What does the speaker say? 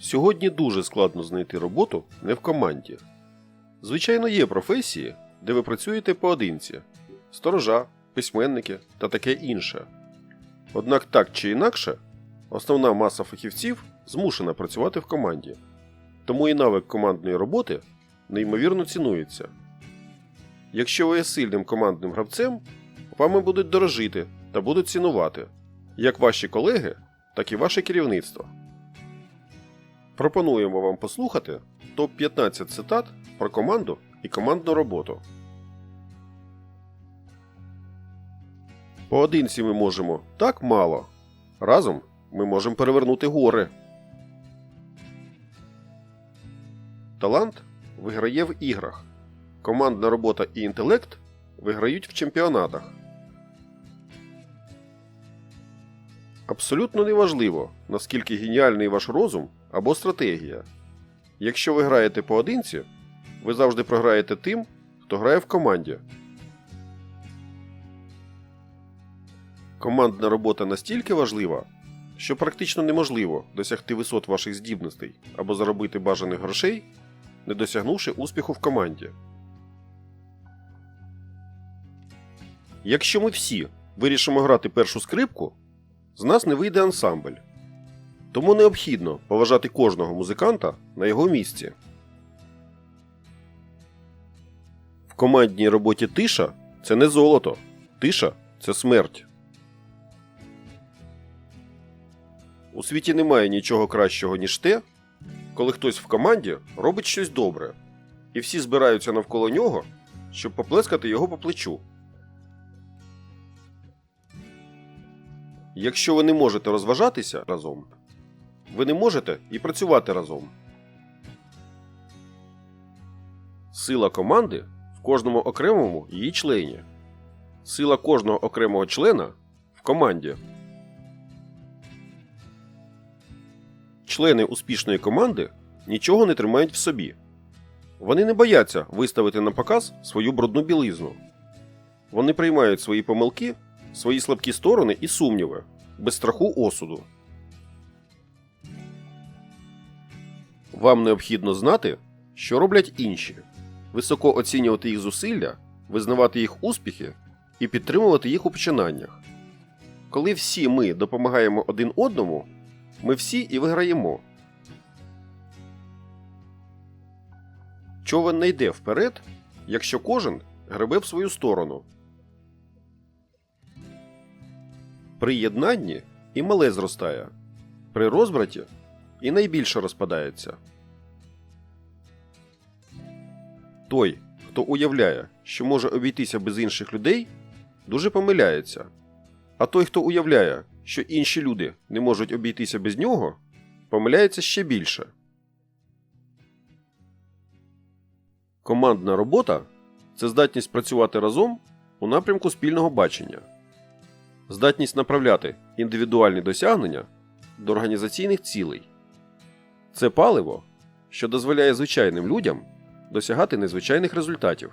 Сьогодні дуже складно знайти роботу не в команді. Звичайно, є професії, де ви працюєте поодинці сторожа, письменники та таке інше. Однак так чи інакше, основна маса фахівців змушена працювати в команді, тому і навик командної роботи неймовірно цінується. Якщо ви є сильним командним гравцем, вами будуть дорожити та будуть цінувати як ваші колеги, так і ваше керівництво. Пропонуємо вам послухати топ-15 цитат про команду і командну роботу. Поодинці ми можемо так мало. Разом ми можемо перевернути гори. Талант виграє в іграх. Командна робота і інтелект виграють в чемпіонатах. Абсолютно неважливо, наскільки геніальний ваш розум або стратегія. Якщо ви граєте поодинці, ви завжди програєте тим, хто грає в команді. Командна робота настільки важлива, що практично неможливо досягти висот ваших здібностей або заробити бажаних грошей, не досягнувши успіху в команді. Якщо ми всі вирішимо грати першу скрипку, з нас не вийде ансамбль. Тому необхідно поважати кожного музиканта на його місці. В командній роботі тиша це не золото. Тиша це смерть. У світі немає нічого кращого, ніж те, коли хтось в команді робить щось добре, і всі збираються навколо нього, щоб поплескати його по плечу. Якщо ви не можете розважатися разом, ви не можете і працювати разом. Сила команди в кожному окремому її члені. Сила кожного окремого члена в команді. Члени успішної команди нічого не тримають в собі. Вони не бояться виставити на показ свою брудну білизну. Вони приймають свої помилки, свої слабкі сторони і сумніви, без страху осуду. Вам необхідно знати, що роблять інші, високо оцінювати їх зусилля, визнавати їх успіхи і підтримувати їх у починаннях. Коли всі ми допомагаємо один одному, ми всі і виграємо. Човен не йде вперед, якщо кожен гребе в свою сторону. При єднанні і мале зростає, при розбраті і найбільше розпадається. Той, хто уявляє, що може обійтися без інших людей, дуже помиляється. А той, хто уявляє, що інші люди не можуть обійтися без нього, помиляється ще більше. Командна робота це здатність працювати разом у напрямку спільного бачення, здатність направляти індивідуальні досягнення до організаційних цілей. Це паливо, що дозволяє звичайним людям досягати незвичайних результатів.